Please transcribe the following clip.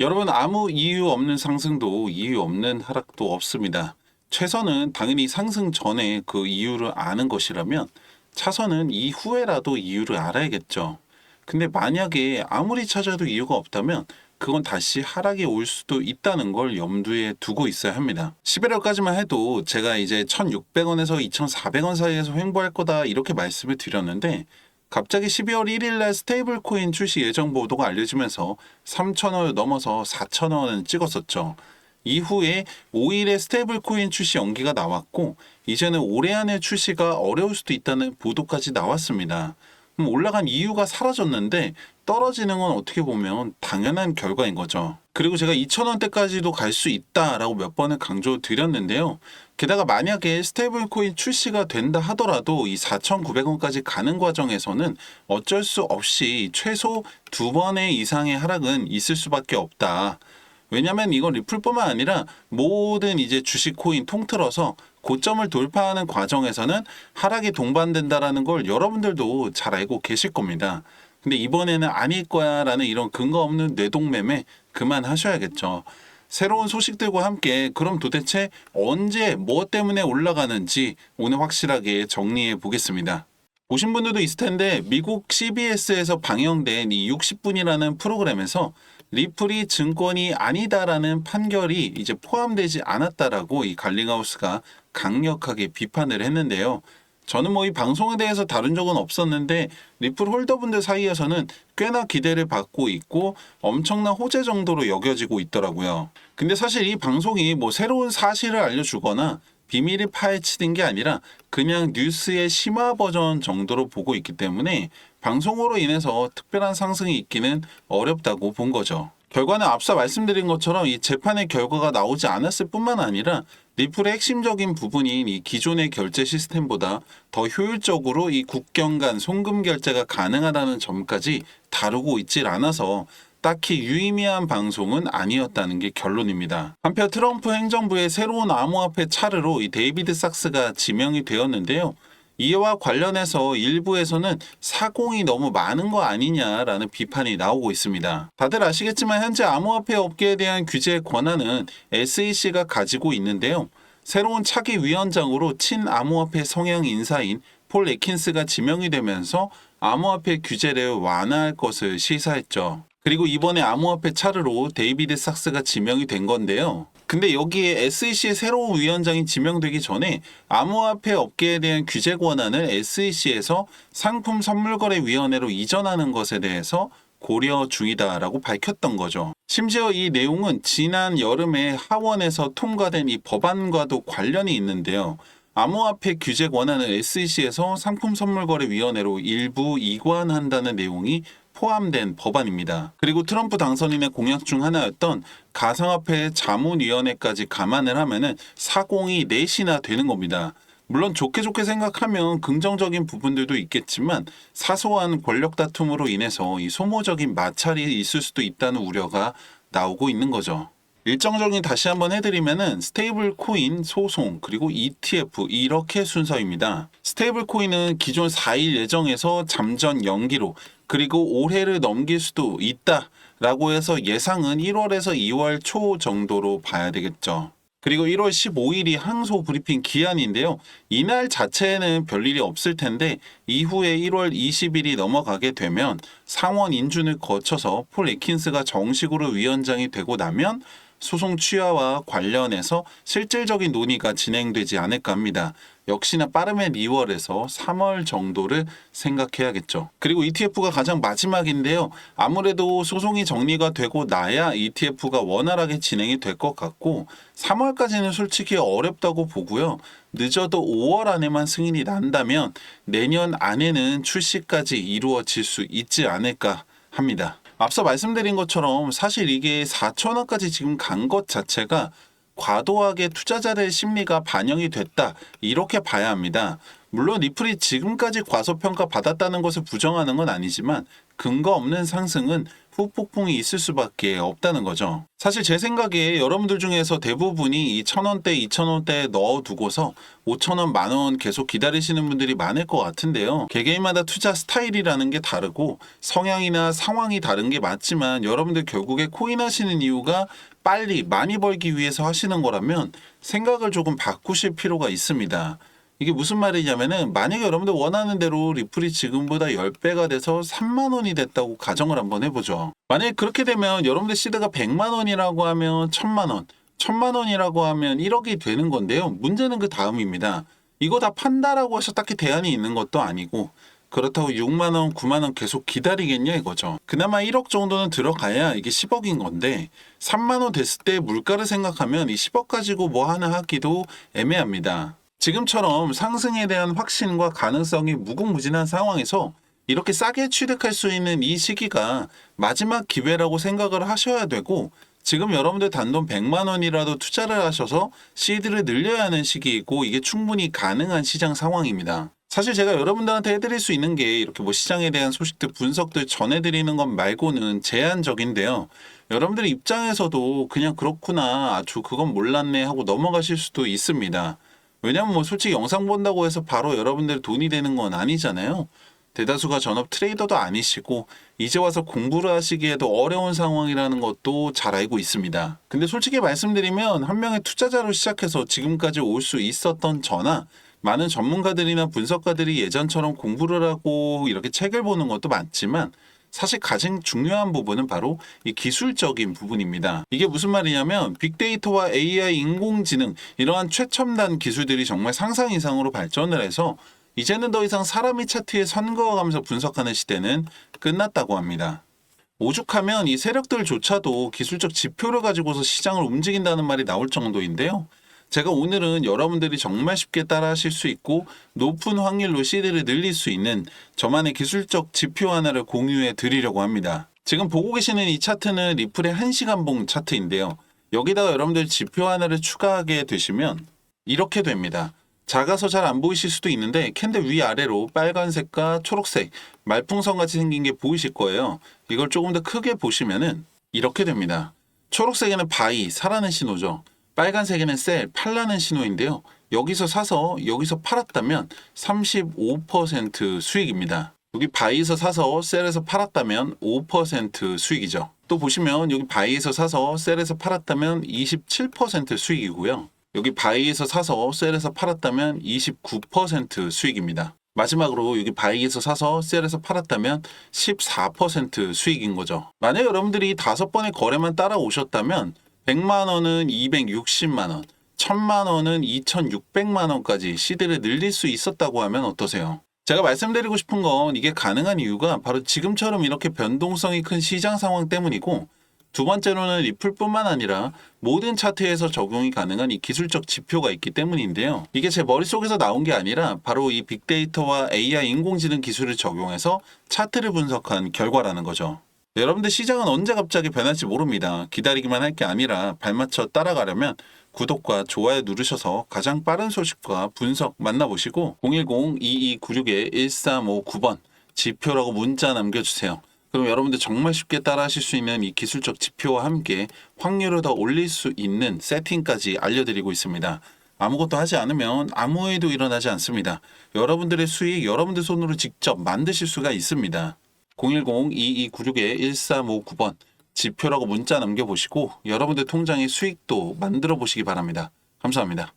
여러분 아무 이유 없는 상승도 이유 없는 하락도 없습니다. 최선은 당연히 상승 전에 그 이유를 아는 것이라면 차선은 이후에라도 이유를 알아야겠죠. 근데 만약에 아무리 찾아도 이유가 없다면 그건 다시 하락이 올 수도 있다는 걸 염두에 두고 있어야 합니다. 11월까지만 해도 제가 이제 1,600원에서 2,400원 사이에서 횡보할 거다 이렇게 말씀을 드렸는데 갑자기 12월 1일 날 스테이블 코인 출시 예정 보도가 알려지면서 3,000원을 넘어서 4,000원을 찍었었죠. 이후에 5일에 스테이블 코인 출시 연기가 나왔고 이제는 올해 안에 출시가 어려울 수도 있다는 보도까지 나왔습니다. 그럼 올라간 이유가 사라졌는데 떨어지는 건 어떻게 보면 당연한 결과인 거죠. 그리고 제가 2,000원대까지도 갈 수 있다라고 몇 번을 강조 드렸는데요. 게다가 만약에 스테이블 코인 출시가 된다 하더라도 이 4,900원까지 가는 과정에서는 어쩔 수 없이 최소 두 번의 이상의 하락은 있을 수밖에 없다. 왜냐면 이건 리플뿐만 아니라 모든 이제 주식 코인 통틀어서 고점을 돌파하는 과정에서는 하락이 동반된다라는 걸 여러분들도 잘 알고 계실 겁니다. 근데 이번에는 아닐 거야라는 이런 근거 없는 뇌동매매 그만하셔야겠죠. 새로운 소식들과 함께 그럼 도대체 언제 뭐 때문에 올라가는지 오늘 확실하게 정리해 보겠습니다. 보신 분들도 있을 텐데 미국 CBS에서 방영된 이 60분이라는 프로그램에서 리플이 증권이 아니다라는 판결이 이제 포함되지 않았다라고 이 갈링하우스가 강력하게 비판을 했는데요. 저는 뭐 이 방송에 대해서 다룬 적은 없었는데 리플 홀더분들 사이에서는 꽤나 기대를 받고 있고 엄청난 호재 정도로 여겨지고 있더라고요. 근데 사실 이 방송이 뭐 새로운 사실을 알려주거나 비밀이 파헤치는 게 아니라 그냥 뉴스의 심화 버전 정도로 보고 있기 때문에 방송으로 인해서 특별한 상승이 있기는 어렵다고 본 거죠. 결과는 앞서 말씀드린 것처럼 이 재판의 결과가 나오지 않았을 뿐만 아니라 리플의 핵심적인 부분인 이 기존의 결제 시스템보다 더 효율적으로 이 국경 간 송금 결제가 가능하다는 점까지 다루고 있질 않아서 딱히 유의미한 방송은 아니었다는 게 결론입니다. 한편 트럼프 행정부의 새로운 암호화폐 차르로 이 데이비드 sak스가 지명이 되었는데요. 이와 관련해서 일부에서는 사공이 너무 많은 거 아니냐라는 비판이 나오고 있습니다. 다들 아시겠지만 현재 암호화폐 업계에 대한 규제 권한은 SEC가 가지고 있는데요. 새로운 차기 위원장으로 친암호화폐 성향 인사인 폴 에킨스가 지명이 되면서 암호화폐 규제를 완화할 것을 시사했죠. 그리고 이번에 암호화폐 차르로 데이비드 sak스가 지명이 된 건데요. 근데 여기에 SEC의 새로운 위원장이 지명되기 전에 암호화폐 업계에 대한 규제 권한을 SEC에서 상품 선물거래위원회로 이전하는 것에 대해서 고려 중이다라고 밝혔던 거죠. 심지어 이 내용은 지난 여름에 하원에서 통과된 이 법안과도 관련이 있는데요. 암호화폐 규제 권한을 SEC에서 상품선물거래위원회로 일부 이관한다는 내용이 포함된 법안입니다. 그리고 트럼프 당선인의 공약 중 하나였던 가상화폐 자문위원회까지 감안을 하면은 사공이 넷이나 되는 겁니다. 물론 좋게 좋게 생각하면 긍정적인 부분들도 있겠지만 사소한 권력 다툼으로 인해서 이 소모적인 마찰이 있을 수도 있다는 우려가 나오고 있는 거죠. 일정 정리 다시 한번 해드리면은 스테이블 코인 소송 그리고 ETF 이렇게 순서입니다. 스테이블 코인은 기존 4일 예정에서 잠전 연기로 그리고 올해를 넘길 수도 있다 라고 해서 예상은 1월에서 2월 초 정도로 봐야 되겠죠. 그리고 1월 15일이 항소 브리핑 기한인데요. 이날 자체에는 별일이 없을 텐데 이후에 1월 20일이 넘어가게 되면 상원 인준을 거쳐서 폴 에킨스가 정식으로 위원장이 되고 나면 소송 취하와 관련해서 실질적인 논의가 진행되지 않을까 합니다. 역시나 빠르면 2월에서 3월 정도를 생각해야겠죠. 그리고 ETF가 가장 마지막인데요. 아무래도 소송이 정리가 되고 나야 ETF가 원활하게 진행이 될 것 같고 3월까지는 솔직히 어렵다고 보고요. 늦어도 5월 안에만 승인이 난다면 내년 안에는 출시까지 이루어질 수 있지 않을까 합니다. 앞서 말씀드린 것처럼 사실 이게 4천 원까지 지금 간 것 자체가 과도하게 투자자들의 심리가 반영이 됐다 이렇게 봐야 합니다. 물론 리플이 지금까지 과소평가 받았다는 것을 부정하는 건 아니지만 근거 없는 상승은 후폭풍이 있을 수밖에 없다는 거죠. 사실 제 생각에 여러분들 중에서 대부분이 이 천원대, 이천원대에 넣어두고서 5천원, 만원 계속 기다리시는 분들이 많을 것 같은데요. 개개인마다 투자 스타일이라는 게 다르고 성향이나 상황이 다른 게 맞지만 여러분들 결국에 코인 하시는 이유가 빨리 많이 벌기 위해서 하시는 거라면 생각을 조금 바꾸실 필요가 있습니다. 이게 무슨 말이냐면은 만약에 여러분들 원하는 대로 리플이 지금보다 10배가 돼서 3만 원이 됐다고 가정을 한번 해보죠. 만약에 그렇게 되면 여러분들 시드가 100만 원이라고 하면 1000만 원, 1000만 원이라고 하면 1억이 되는 건데요. 문제는 그 다음입니다. 이거 다 판다라고 해서 딱히 대안이 있는 것도 아니고 그렇다고 6만 원, 9만 원 계속 기다리겠냐 이거죠. 그나마 1억 정도는 들어가야 이게 10억인 건데 3만 원 됐을 때 물가를 생각하면 이 10억 가지고 뭐 하나 하기도 애매합니다. 지금처럼 상승에 대한 확신과 가능성이 무궁무진한 상황에서 이렇게 싸게 취득할 수 있는 이 시기가 마지막 기회라고 생각을 하셔야 되고 지금 여러분들 단돈 100만 원이라도 투자를 하셔서 시드를 늘려야 하는 시기이고 이게 충분히 가능한 시장 상황입니다. 사실 제가 여러분들한테 해드릴 수 있는 게 이렇게 뭐 시장에 대한 소식들 분석들 전해드리는 것 말고는 제한적인데요. 여러분들 입장에서도 그냥 그렇구나 아주 그건 몰랐네 하고 넘어가실 수도 있습니다. 왜냐면 뭐 솔직히 영상 본다고 해서 바로 여러분들 돈이 되는 건 아니잖아요. 대다수가 전업 트레이더도 아니시고 이제 와서 공부를 하시기에도 어려운 상황이라는 것도 잘 알고 있습니다. 근데 솔직히 말씀드리면 한 명의 투자자로 시작해서 지금까지 올 수 있었던 저나 많은 전문가들이나 분석가들이 예전처럼 공부를 하고 이렇게 책을 보는 것도 많지만 사실 가장 중요한 부분은 바로 이 기술적인 부분입니다. 이게 무슨 말이냐면 빅데이터와 AI 인공지능 이러한 최첨단 기술들이 정말 상상 이상으로 발전을 해서 이제는 더 이상 사람이 차트에 선 그어가면서 분석하는 시대는 끝났다고 합니다. 오죽하면 이 세력들조차도 기술적 지표를 가지고서 시장을 움직인다는 말이 나올 정도인데요. 제가 오늘은 여러분들이 정말 쉽게 따라하실 수 있고 높은 확률로 시드를 늘릴 수 있는 저만의 기술적 지표 하나를 공유해 드리려고 합니다. 지금 보고 계시는 이 차트는 리플의 1시간 봉 차트인데요. 여기다가 여러분들 지표 하나를 추가하게 되시면 이렇게 됩니다. 작아서 잘 안 보이실 수도 있는데 캔들 위아래로 빨간색과 초록색 말풍선 같이 생긴 게 보이실 거예요. 이걸 조금 더 크게 보시면은 이렇게 됩니다. 초록색에는 바이, 사라는 신호죠. 빨간색에는 셀, 팔라는 신호인데요. 여기서 사서 여기서 팔았다면 35% 수익입니다. 여기 바이에서 사서 셀에서 팔았다면 5% 수익이죠. 또 보시면 여기 바이에서 사서 셀에서 팔았다면 27% 수익이고요. 여기 바이에서 사서 셀에서 팔았다면 29% 수익입니다. 마지막으로 여기 바이에서 사서 셀에서 팔았다면 14% 수익인 거죠. 만약 여러분들이 다섯 번의 거래만 따라오셨다면 100만 원은 260만 원, 1000만 원은 2600만 원까지 시드를 늘릴 수 있었다고 하면 어떠세요? 제가 말씀드리고 싶은 건 이게 가능한 이유가 바로 지금처럼 이렇게 변동성이 큰 시장 상황 때문이고 두 번째로는 리플뿐만 아니라 모든 차트에서 적용이 가능한 이 기술적 지표가 있기 때문인데요. 이게 제 머릿속에서 나온 게 아니라 바로 이 빅데이터와 AI 인공지능 기술을 적용해서 차트를 분석한 결과라는 거죠. 여러분들 시장은 언제 갑자기 변할지 모릅니다. 기다리기만 할 게 아니라 발맞춰 따라가려면 구독과 좋아요 누르셔서 가장 빠른 소식과 분석 만나보시고 010-2296-1359번 지표라고 문자 남겨주세요. 그럼 여러분들 정말 쉽게 따라하실 수 있는 이 기술적 지표와 함께 확률을 더 올릴 수 있는 세팅까지 알려드리고 있습니다. 아무것도 하지 않으면 아무 일도 일어나지 않습니다. 여러분들의 수익 여러분들 손으로 직접 만드실 수가 있습니다. 010-2296-1359번 지표라고 문자 남겨보시고 여러분들 통장의 수익도 만들어 보시기 바랍니다. 감사합니다.